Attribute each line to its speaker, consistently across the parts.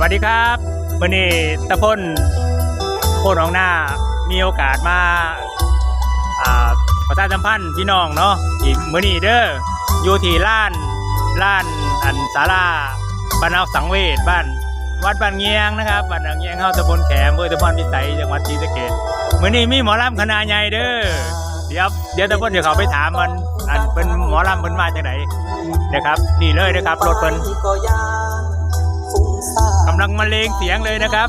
Speaker 1: วัสดีครับวันนี้ตะพนโคตรของหน้ามีโอกาสมาอ่าประชาสัมพันธ์พี่น้องเนาะอีกมื้อนี้เด้ออยู่ที่ล้านล้านอันศาลาบ้านเอาสังเวชบ้าน วัดบ้านเงียงนะครับบ้านเงียงเฮาตำบลแขมอำเภอตะพนพิสัยจังหวัดศรีสะเกษมื้อนี้มีหมอลำคณะใหญ่เด้อเดี๋ยวเดี๋ยวตะพนเดี๋ยวเขาไปถามมันอันเป็นหมอลำเพิ่นมาจากไหนนะครับนี่เลยนะครับรถเพิ่น กำลังมาเลงเสียงเลยนะครับ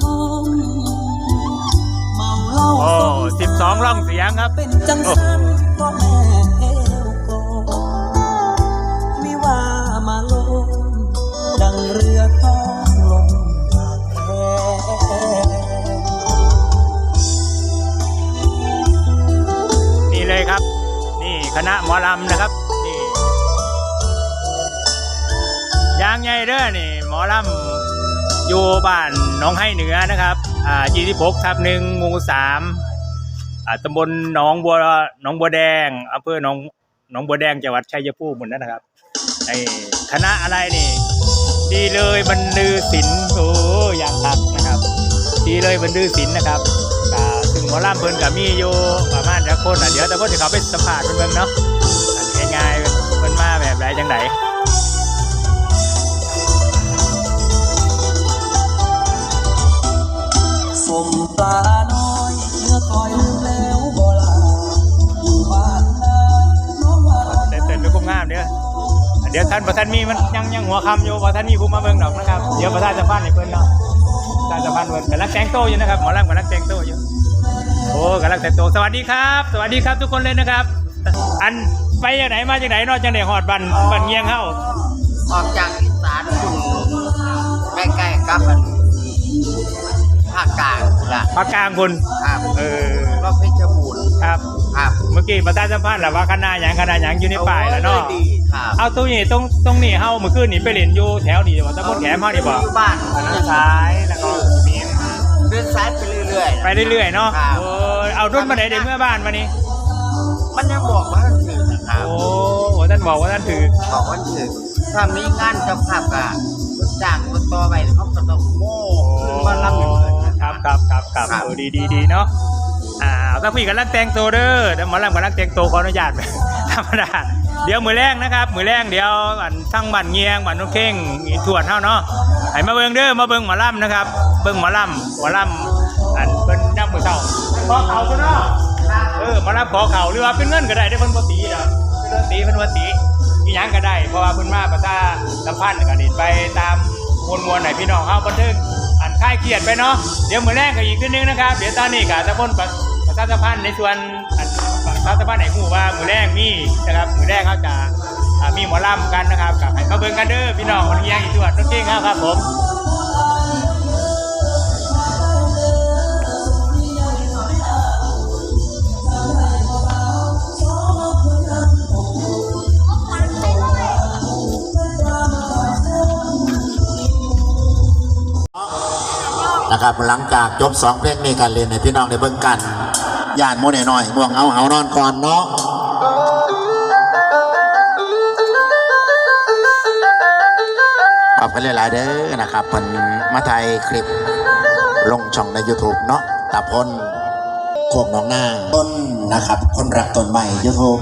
Speaker 1: โอ้สิบสองร่องเสียงครับ
Speaker 2: เป็นจังสันก็แม่เอวโกวิว่ามาลงดังเรือท้องลงหากแพ
Speaker 1: นี่เลยครับ นี่คณะหมอลำนะครับ นี่ยางใหญ่เด้อนี่ หมอลำ อยู่บ้านหน้องให้เหนือนะครับอ่า26ทับหนึ่งหมู่สามอ่าตำบลหนองบัวหนองบัวแดงอำเภอหนองหนองบัวแดงจังหวัดชัยภูมิหมดนั้นนะครับไอ้คณะอะไรนี่ ดีเลยบรรลือศิลป์โอ้ยางคักนะครับ ดีเลยบรรลือศิลป์นะครับอ่าซึ่งหมอลำเพิ่นกับมีอยู่ประมาณจะคนอะเดี๋ยวแต่คนจะเขาไปสัมภาษณ์เพิ่นเบิ่งเนาะอันง่ายๆเพิ่นมาแบบไรจังได
Speaker 2: เดี๋
Speaker 1: ยวท่านประธานมีมันยังยังหัวคำอยู่ประธานมีผู้มาเบิ่งดอกนะครับ เดี๋ยวประธานจะพันให้เพื่อนเนาะประธานจะพันเพิ่นกำลังแต่งโตอยู่นะครับหมอลำกำลังแต่งโตอยู่โอ้กำลังแต่งโตสวัสดีครับ สวัสดีครับทุกคนเลยนะครับ อันไปจากไหนมาจากไหนนอกจากไหนหอดบันบันเงียงเฮา
Speaker 3: ออกจากอีสานคุณใกล้ๆกับอัน กลางคุณละ
Speaker 1: ภาคกลางคุณ
Speaker 3: ครับ
Speaker 1: เออ
Speaker 3: ก็เพชรบูรณ์
Speaker 1: ครับ
Speaker 3: ครับ
Speaker 1: เมื่อกี้ประธานสัมพันธ์แหละว่าคณะหยังคณะหยังอยู่ในป่ายแล้วเนาะ
Speaker 3: โอ้ยดีครับ
Speaker 1: เอาตรงนี้ตรงตรงนี้เฮาเมื่อคืนนี่ไปเล่นอยู่แถวนี้ว่าตะบนแขมเฮานี่บ่
Speaker 3: อยู่บ้าน
Speaker 1: ซ้ายแล้วก็มี
Speaker 3: เดินซ้ายไปเรื่อยๆ
Speaker 1: ไปเรื่อยๆเนาะ
Speaker 3: ครับ
Speaker 1: เออเอารุ่นมาไหนเด็กเมื่อบ้านมานี่
Speaker 3: มันยังบอกว่ามันถึงนะครับ
Speaker 1: โอ้โหท่านบอกว่าท่านถือ
Speaker 3: บอกว่าถึงถ้ามีงานเจ้าภาพอะรถจ้างรถต่อไปเขา ครับ
Speaker 1: ครับครับครับโอ้ดีดีดีเนาะอ่าถ้าพี่กันรักแต่งตัวเด้อแต่หมอลำกันรักแต่งตัวขออนุญาต ธรรมดาเดี๋ยวมือแรงนะครับ มือแรงเดี๋ยวอันทั้งบันเงียงบันนุ่งเข่งอีทวดเฮาเนาะให้มาเบิ่งเด้อมาเบิ่งหมอลำนะครับ เบิ่งหมอลำหมอลำอันเป็นน้ำมือเต่าขอเขาซะเนาะเออหมอลำขอเขาหรือว่าเป็นเงินก็ได้ได้อเพิ่นบ่ตีดอกเพิ่นบ่ตีเพิ่นบ่ตีอีหยังก็ได้ เพราะว่าเพิ่นมาประชาสัมพันธ์ก็นี่ไปตามมวลมวลให้พี่น้องเฮาบันเทิงอัน คลายเครียดไปเนาะเดี๋ยวมือแรกก็อีกขึ้นนึงนะครับเดี๋ยวตอนนี้กับตะพนประประชาสัมพันธ์ในส่วนประชาสัมพันธ์ให้ฮู้ว่ามือแรกมีนะครับมือแรกเขาจะอ่ามีหมอลำกันนะครับกับให้เขาเบิ่งกันเด้อพี่น้องคนเฮียงอีกตัวต้องเก่งครับครับผม
Speaker 4: นะครับ หลังจากจบสองเพลงนี้การเรียนในพี่น้องในเบื้องกันย่านโมเนหน่อยม่วงเอาเหานอนก่อนเนาะขอบคุณหลายๆเด้อนะครับเป็นมาไทยคลิปลงช่องใน YouTube เนาะตาพลโคกหนองนาต้นนะครับ คนรักต้นใหม่ YouTube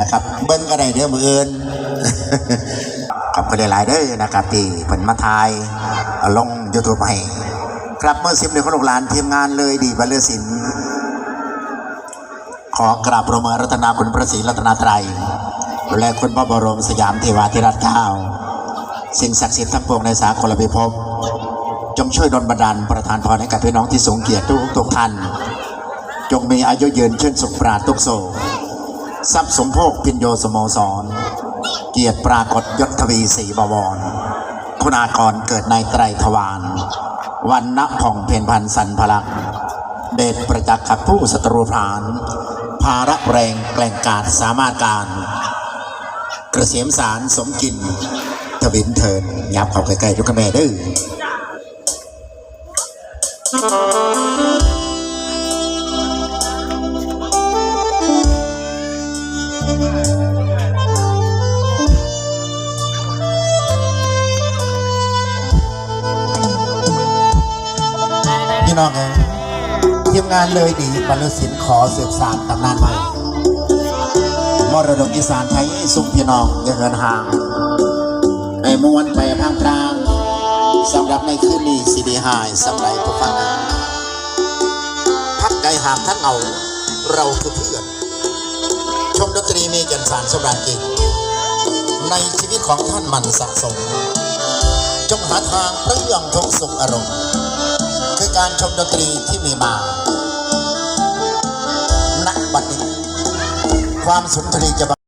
Speaker 4: นะครับ เบิ้งก็ได้เด้อมืออื่นขอบคุณหลายๆเด้อนะครับที่เพิ่นมาทายลง YouTube ให้ ครับเมื่อสิบเดือนของลูกหลานทีมงานเลยดีบัลเลอร์สินขอกราบประเมินรัตนาคุณพระศรีรัตนาไตรัยและคุณพระบรมสยามเทวาธิราชเก้า สิ่งศักดิ์สิทธิ์ทั้งปวงในสากลพิภพจงช่วยดลบันดาลประทานพรให้กับพี่น้องที่สงเกียรติทุกทุกท่าน จงมีอายุยืนเช่นสุขปราดทุกโศกทรัพย์สมโภคพินโยสโมสร เกียรติปรากฏยศทวีศรีบวรคุณากรเกิดในไตรทวาร วันณผ่องเพนพันสันพลัก เดชประจักษ์ขับผู้ศัตรูพราน ภาระแรงแกล่งกาดสามารถการ กระเสียมสารสมกินทวินเทินยับเข้าใกล้ๆยุกแม่ดื้อ พี่น้องเอ๋ยทีมงานเลยดีบรรลุศิลป์ขอสืบสานตำนานใหม่มรดกอีสานไทยสุขพี่น้องอย่าเหินห่างไอ้มวนไปพางพรางสำหรับในคืนนี้สีดีหายสำหรับผู้ฟังพักไกลห่างท่านเอาเราคือเพื่อน ชมดนตรีมีแก่นสารสำราญจริงในชีวิตของท่านมันสะสม จงหาทางเพื่อยังทงสุขอารมณ์ การชมดนตรีที่มีมาณบัดนี้ ความสุนทรีจะบัง